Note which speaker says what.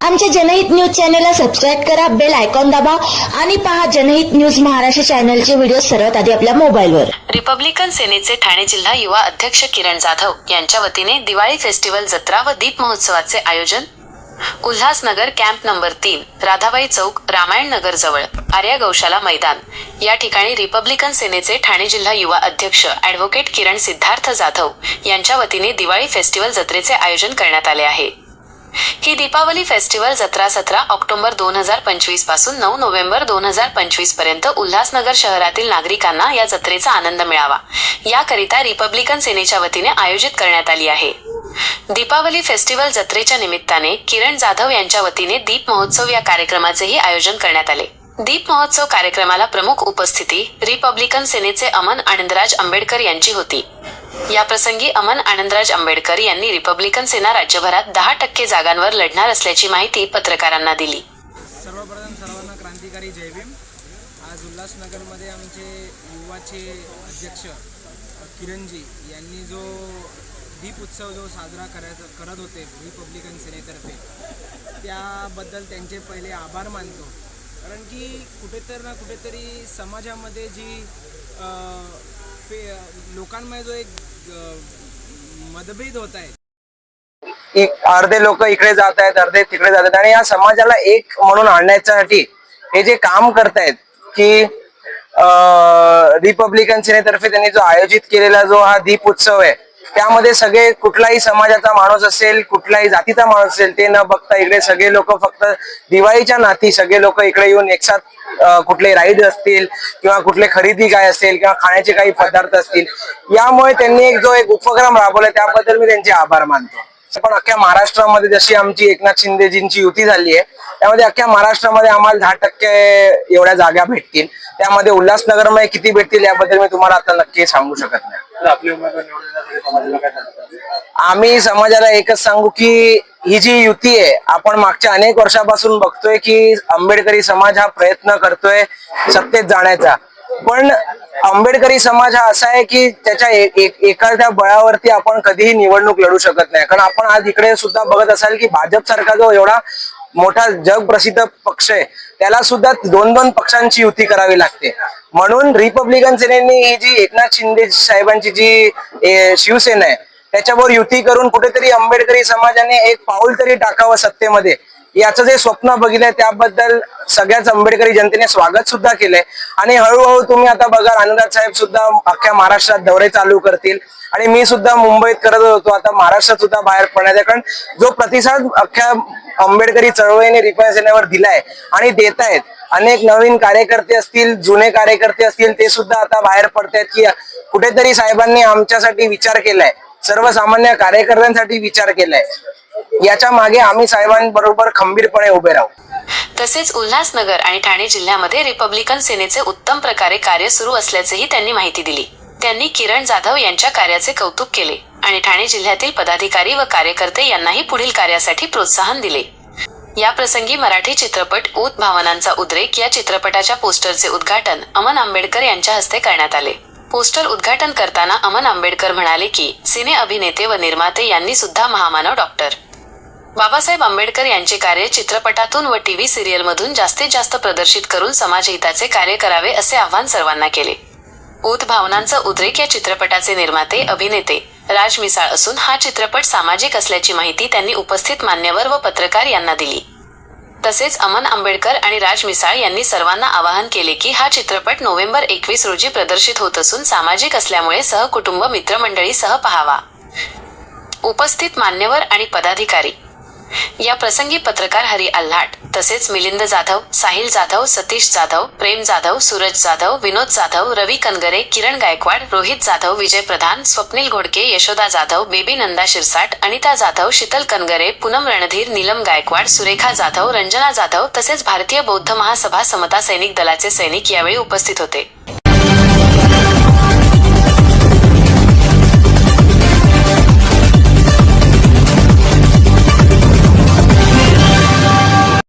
Speaker 1: आमच्या जनहित न्यूज चॅनलला सबस्क्राईब करा बेल आयकॉन दाबा आणि पहा जनहित न्यूज महाराष्ट्र चॅनलचे व्हिडिओ सर्वात आधी आपल्या मोबाईलवर.
Speaker 2: रिपब्लिकन सेनेचे ठाणे जिल्हा युवा अध्यक्ष किरण जाधव यांच्या वतीने दिवाळी फेस्टिवल जत्रा व दीप महोत्सवाचे आयोजन. उल्हासनगर कॅम्प नंबर तीन राधाबाई चौक रामायण नगर जवळ आर्या गौशाला मैदान. या ठिकाणी रिपब्लिकन सेनेचे ठाणे जिल्हा युवा अध्यक्ष ॲडव्होकेट किरण सिद्धार्थ जाधव यांच्या वतीने दिवाळी फेस्टिवल जत्रेचे आयोजन करण्यात आले आहे. ही दीपावली फेस्टिवल जत्रा सतरा ऑक्टोबर दोन हजार पंचवीसपासून नऊ नोव्हेंबर दोन हजार पंचवीसपर्यंत उल्हासनगर शहरातील नागरिकांना या जत्रेचा आनंद मिळावा. याकरिता रिपब्लिकन सेनेच्या वतीने आयोजित करण्यात आली आहे. दीपावली फेस्टिवल जत्रेच्या निमित्ताने किरण जाधव यांच्या वतीने दीप महोत्सव या कार्यक्रमाचेही आयोजन करण्यात आले. दीप महोत्सव कार्यक्रमाला प्रमुख उपस्थिती रिपब्लिकन सेनेचे अमन आनंदराज आंबेडकर यांची होती. या प्रसंगी अमन आनंदराज आंबेडकर यांनी रिपब्लिकन सेना राज्यभरात दहा टक्के जागांवर लढणार असल्याची माहिती पत्रकारांना दिली.
Speaker 3: सर्वप्रथम सर्वांना क्रांतिकारी जय भीम. आज उल्हासनगरमध्ये आमचे युवाचे अध्यक्ष किरणजी यांनी जो दीप उत्सव जो साजरा करायचा करत होते रिपब्लिकन सेनेतर्फे त्याबद्दल त्यांचे पहिले आभार मानतो. कारण की कुठेतरी ना कुठेतरी समाजामध्ये जी लोकांमध्ये जो एक मतभेद होत आहे.
Speaker 4: एक अर्धे लोक इकडे जात आहेत अर्धे तिकडे जात आहेत. आणि या समाजाला एक म्हणून आणण्यासाठी हे जे काम करतायत की रिपब्लिकन सेनेतर्फे त्यांनी जो आयोजित केलेला जो हा दीप उत्सव आहे त्यामध्ये सगळे कुठलाही समाजाचा माणूस असेल कुठलाही जातीचा माणूस असेल ते न बघता इकडे सगळे लोक फक्त दिवाळीच्या नाती सगळे लोक इकडे येऊन एकसाथ कुठले राईड असतील किंवा कुठले खरेदी काय असेल किंवा खाण्याचे काही पदार्थ असतील यामुळे त्यांनी एक जो एक उपक्रम राबवला त्याबद्दल मी त्यांचे आभार मानतो. पण अख्ख्या महाराष्ट्रामध्ये जशी आमची एकनाथ शिंदेजींची युती झाली आहे त्यामध्ये अख्ख्या महाराष्ट्रामध्ये आम्हाला दहा टक्के एवढ्या जागा भेटतील. त्यामध्ये उल्हासनगरमध्ये किती भेटतील याबद्दल मी तुम्हाला आता नक्की सांगू शकत नाही. आम्ही समाजाला एकच सांगू की ही जी युती आहे आपण मागच्या अनेक वर्षापासून बघतोय की आंबेडकरी समाज हा प्रयत्न करतोय सत्तेत जाण्याचा. पण आंबेडकरी समाज हा असा आहे की त्याच्या एखाद्या बळावरती आपण कधीही निवडणूक लढू शकत नाही. कारण आपण आज इकडे सुद्धा बघत असाल की भाजप सारखा जो एवढा मोठा जगप्रसिद्ध पक्ष आहे त्याला सुद्धा दोन दोन पक्षांची युती करावी लागते. म्हणून रिपब्लिकन सेनेनी ही जी एकनाथ शिंदे साहेबांची जी ए, शिवसेना आहे त्याच्यावर युती करून कुठेतरी आंबेडकरी समाजाने एक पाऊल तरी टाकावं सत्तेमध्ये. याचं जे स्वप्न बघितलंय त्याबद्दल सगळ्याच आंबेडकरी जनतेने स्वागत सुद्धा केलंय. आणि हळूहळू तुम्ही आता बघा आनंदराज साहेब सुद्धा अख्ख्या महाराष्ट्रात दौरे चालू करतील. आणि मी सुद्धा मुंबईत करत होतो आता महाराष्ट्रात सुद्धा बाहेर पडण्याचा कारण जो प्रतिसाद अख्ख्या आंबेडकरी चळवळीने रिपब्लिकन सेनेवर दिलाय आणि देत आहेत अनेक नवीन कार्यकर्ते असतील जुने कार्यकर्ते असतील ते सुद्धा आता बाहेर पडतायत की कुठेतरी साहेबांनी आमच्यासाठी विचार केलाय. सर्वसामान्य कार्यकर्त्यांसाठी विचार केलाय. याच्या मागे आम्ही साहेबांबरोबर खंबीरपणे उभे राहू.
Speaker 2: तसेच उल्हासनगर आणि ठाणे जिल्ह्यामध्ये रिपब्लिकन सेनेचे उत्तम प्रकारे कार्य सुरू असल्याचेही त्यांनी माहिती दिली. त्यांनी किरण जाधव यांच्या कार्याचे कौतुक केले आणि ठाणे जिल्ह्यातील पदाधिकारी व कार्यकर्ते यांनाही पुढील कार्यासाठी प्रोत्साहन दिले. या प्रसंगी मराठी चित्रपट ऊत भावनांचा उद्रेक या चित्रपटाच्या पोस्टरचे उद्घाटन अमन आंबेडकर यांच्या हस्ते करण्यात आले. पोस्टर उद्घाटन करताना अमन आंबेडकर म्हणाले की सिने अभिनेते व निर्माते यांनी सुद्धा महामानव डॉक्टर. बाबासाहेब आंबेडकर यांचे कार्य चित्रपटातून व टीव्ही सिरियलमधून जास्तीत जास्त प्रदर्शित करून समाजहिताचे कार्य करावे असे आवाहन सर्वांना केले. ऊत भावनांचा उद्रेक या चित्रपटाचे निर्माते अभिनेते राज मिसाळ असून हा चित्रपट सामाजिक असल्याची माहिती त्यांनी उपस्थित मान्यवर व पत्रकार यांना दिली. तसेच अमन आंबेडकर आणि राज मिसाळ यांनी सर्वांना आवाहन केले की हा चित्रपट नोव्हेंबर एकवीस रोजी प्रदर्शित होत असून सामाजिक असल्यामुळे सहकुटुंब मित्रमंडळी सह पहावा. उपस्थित मान्यवर आणि पदाधिकारी या प्रसंगी पत्रकार हरी आल्हाट तसेच मिलिंद जाधव साहिल जाधव सतीश जाधव प्रेम जाधव सूरज जाधव विनोद जाधव रवी कनगरे किरण गायकवाड रोहित जाधव विजय प्रधान स्वप्नील घोडके यशोदा जाधव बेबी नंदा शिरसाट अनिता जाधव शीतल कनगरे पूनम रणधीर नीलम गायकवाड सुरेखा जाधव रंजना जाधव तसेच भारतीय बौद्ध महासभा समता सैनिक दलाचे सैनिक यावेळी उपस्थित होते.